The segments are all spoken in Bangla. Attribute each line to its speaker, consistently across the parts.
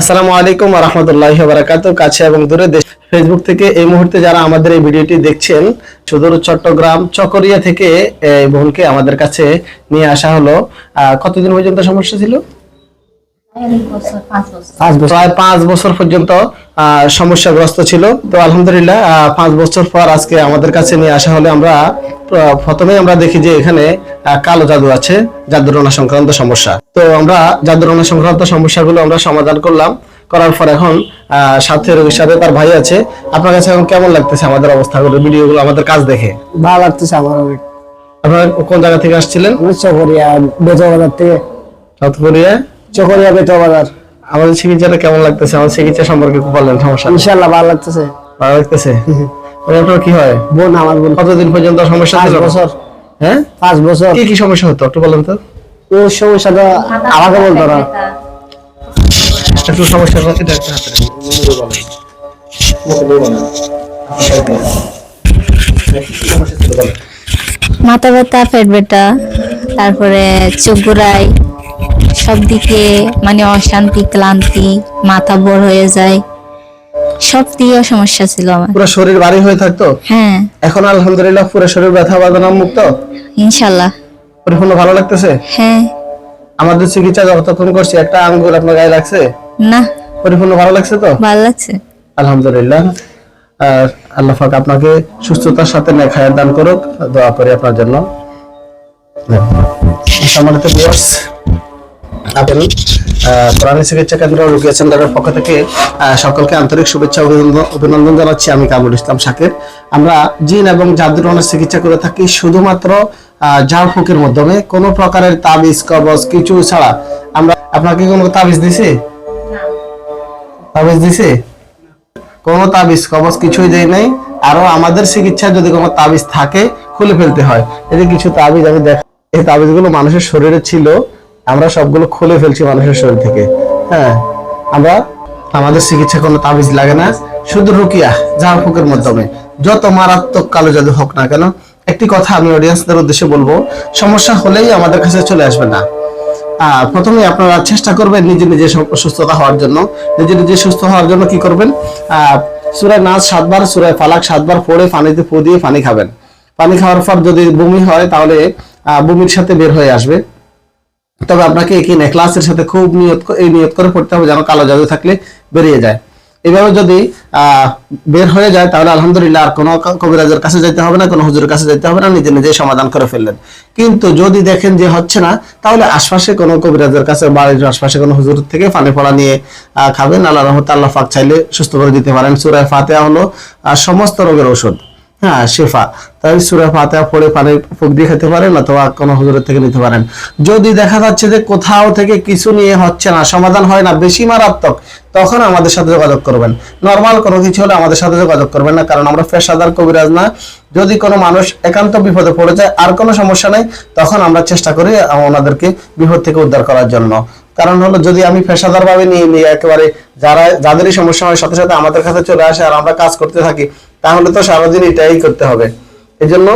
Speaker 1: আসসালামু আলাইকুম রহমতুল্লাহ বারাকাত কাছে এবং দূরে দেশ ফেসবুক থেকে এই মুহূর্তে যারা আমাদের এই ভিডিওটি দেখছেন সুদূর চট্টগ্রাম চকরিয়া থেকে এই বোনকে আমাদের কাছে নিয়ে আসা হলো। কতদিন পর্যন্ত সমস্যা ছিল?
Speaker 2: পাঁচ বছর।
Speaker 1: পর্যন্ত সমস্যাগ্রস্ত ছিল। তো আলহামদুলিল্লাহ পাঁচ বছর পর আজকে আমাদের কাছে নিয়ে আসা হলে। আমরা আহ, প্রথমেই আমরা দেখি যে এখানে কালো জাদু আছে জাদুরনা সংক্রান্ত সমস্যা। তো আমরা জাদুরনা সংক্রান্ত সমস্যাগুলো আমরা সমাধান করলাম। করার পর এখন সাথে রোগীর সাথে তার ভাই আছে। আপনার কাছে এখন কেমন লাগতেছে আমাদের অবস্থাগুলো ভিডিওগুলো আমাদের কাজ দেখে?
Speaker 3: ভালো লাগতেছে আমার অনেক।
Speaker 1: আপনারা কোন জায়গা থেকে আসছিলেন?
Speaker 3: চকরিয়া বেতো বাজার থেকে। চকরিয়া? বেতো বাজার
Speaker 1: আমাদের চিকিৎসাটা কেমন লাগতেছে? আমাদের চিকিৎসা সম্পর্কে বললেন সমস্যা
Speaker 3: ইনশাল্লাহ ভালো লাগতেছে।
Speaker 1: ভালো লাগতেছে? আপনার কি হয়?
Speaker 3: বোন আমার বোন।
Speaker 1: কতদিন পর্যন্ত সমস্যা ছিল?
Speaker 3: বছর।
Speaker 1: হ্যাঁ?
Speaker 3: পাঁচ বছর।
Speaker 1: কি কি সমস্যা হতো? একটু বলেন তো।
Speaker 3: ও সমস্যাটা আমাকে বলতো না।
Speaker 1: একটু সমস্যা হাতে বলেন।
Speaker 2: মাথা ব্যথা পেট ব্যথা তারপরে চোখ ঘোরায় সব দিকে মানে অশান্তি ক্লান্তি মাথা বড় হয়ে যায়। সব দিকে সমস্যা ছিল আমার।
Speaker 1: পুরো শরীর ভারী হয়ে থাকতো?
Speaker 2: হ্যাঁ।
Speaker 1: এখন আলহামদুলিল্লাহ পুরো শরীর ব্যথা বেদনা মুক্ত? পরিপূর্ণ ভালো লাগতেছে?
Speaker 2: হ্যাঁ।
Speaker 1: আমাদের চিকিৎসা যতক্ষণ করছি একটা আঙ্গুল আপনার গায়ে লাগছে?
Speaker 2: না।
Speaker 1: পরিপূর্ণ ভালো লাগছে তো?
Speaker 2: ভালো লাগছে।
Speaker 1: আলহামদুলিল্লাহ। আর আল্লাহ পাক আপনাকে সুস্থতার সাথে নেখায় দান করুক। দোয়া করি আপনার জন্য। সম্মানিত ভিউয়ার্স আপনি প্রাণী চিকিৎসা কেন্দ্র রুকিয়া সেন্টারের পক্ষ থেকে সকলকে আন্তরিক শুভেচ্ছা অভিনন্দন জানাচ্ছি আমি কামরুল ইসলাম শাকির। আমরা জিন এবং জাদুর রনের চিকিৎসা করে থাকি শুধুমাত্র আহ, ঝাড় ফুকের মাধ্যমে। কোনো প্রকারের তাবিজ কবজ কিছু ছাড়া। আমরা আপনাকে কোনো তাবিজ দিছি? তাবিজ দিছি? কোনো তাবিজ কবজ কিছুই দেয় নাই। আরও আমাদের চিকিৎসা যদি কোনো তাবিজ থাকে খুলে ফেলতে হয়। এই কিছু তাবিজ আমি দেখ এই তাবিজগুলো মানুষের শরীরে ছিল। আমরা সবগুলো খুলে ফেলছি মানুষের শরীর থেকে। হ্যাঁ আমরা আমাদের চিকিৎসা কোনো তাবিজ লাগে না, শুধু রুকিয়া ঝাড় ফুকের মাধ্যমে। যত মারাত্মক কালো জাদু হোক না কেন, একটি কথা আমি অডিয়েন্সদের উদ্দেশ্যে বলব, সমস্যা হলেই আমাদের কাছে চলে আসবে না। প্রথমে আপনারা চেষ্টা করবেন নিজে নিজে সুস্থতা হওয়ার জন্য। নিজে নিজে সুস্থ হওয়ার জন্য কি করবেন? সুরায় নাচ সাতবার, সুরায় ফালাক সাতবার পড়ে পানিতে ফু দিয়ে পানি খাবেন। পানি খাওয়ার পর যদি বমি হয়, তাহলে বমির সাথে বের হয়ে আসবে। তবে আপনাকে কি নেকলাসের সাথে খুব নিয়ত এই নিয়ত করে পড়তে হবে যেন কালো জাদু থাকলে বেরিয়ে যায়। এভাবে যদি বের হয়ে যায়, তাহলে আলহামদুলিল্লাহ আর কোনো কবিরাজের কাছে যেতে হবে না, কোনো হুজুরের কাছে যেতে হবে না, নিজে নিজেই সমাধান করে ফেললেন। কিন্তু যদি দেখেন যে হচ্ছে না, তাহলে আশপাশে কোনো কবিরাজের কাছে বাড়ির আশপাশে কোনো হুজুর থেকে পানি পড়া নিয়ে খাবেন। আল্লাহ রহমত আল্লাহ পাক চাইলে সুস্থ করে দিতে পারেন। সুরায় ফাতেহা হলো সমস্ত রোগের ঔষধ। হ্যাঁ শেফা। তাই সুরা ফাতেহা পড়ে পানি ফুক দিয়ে খেতে পারেন অথবা কোনো হুজুরের থেকে নিতে পারেন। যদি দেখা যাচ্ছে যে কোথাও থেকে কিছু নিয়ে হচ্ছে না, সমাধান হয় না, বেশি মারাত্মক, তখন আমাদের সাথে যোগাযোগ করবেন। নর্মাল কোনো কিছু হলে আমাদের সাথে যোগাযোগ করবেন না, কারণ আমরা পেশাদার কবিরাজ না। যদি কোনো মানুষ একান্ত বিপদে পড়ে যায়, আর কোনো সমস্যা নেই, তখন আমরা চেষ্টা করি ওনাদেরকে বিপদ থেকে উদ্ধার করার জন্য। কারণ হলো, যদি আমি পেশাদার ভাবে নিয়ে নিয়ে একেবারে যারা যাদেরই সমস্যা হয়, সাথে সাথে আমাদের কাছে চলে আসে, আর আমরা কাজ করতে থাকি তাহলে তো সারাদিন এটাই করতে হবে। এই জন্য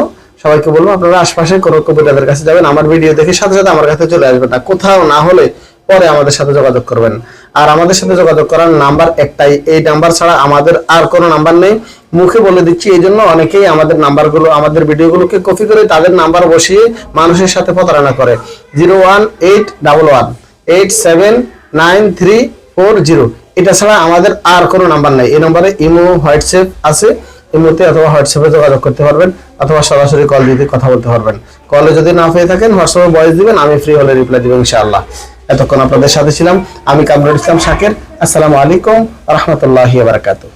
Speaker 1: সবাইকে বলব, আপনারা আশপাশে কোনো কবিতাদের কাছে যাবেন, আমার ভিডিও দেখে সাথে সাথে আমার কাছে চলে আসবেন না। কোথাও না হলে পরে আমাদের সাথে যোগাযোগ করবেন। আর আমাদের সাথে যোগাযোগ করার নাম্বার একটাই, এই নাম্বার ছাড়া আমাদের আর কোনো নাম্বার নেই। মুখে বলে দিচ্ছি এই জন্য অনেকেই আমাদের নাম্বারগুলো, আমাদের ভিডিওগুলোকে কপি করে তাদের নাম্বার বসিয়ে মানুষের সাথে প্রতারণা করে। Zero one eight double one eight seven nine three four zero. এটা ছাড়া আমাদের আর কোনো নাম্বার নেই। এই নম্বরে ইমো, হোয়াটসঅ্যাপ আছে। ইমোতে অথবা হোয়াটসঅ্যাপে যোগাযোগ করতে পারবেন, অথবা সরাসরি কল দিতে কথা বলতে পারবেন। কলে যদি না পেয়ে থাকেন হোয়াটসঅ্যাপে ভয়েস দিবেন, আমি ফ্রি হলে রিপ্লাই দিব ইনশাআল্লাহ। এতক্ষণ আপনাদের সাথে ছিলাম, আমি কামরুল ইসলাম শাকের। আসসালামু আলাইকুম রহমতুল্লাহি বারাকাতুহ।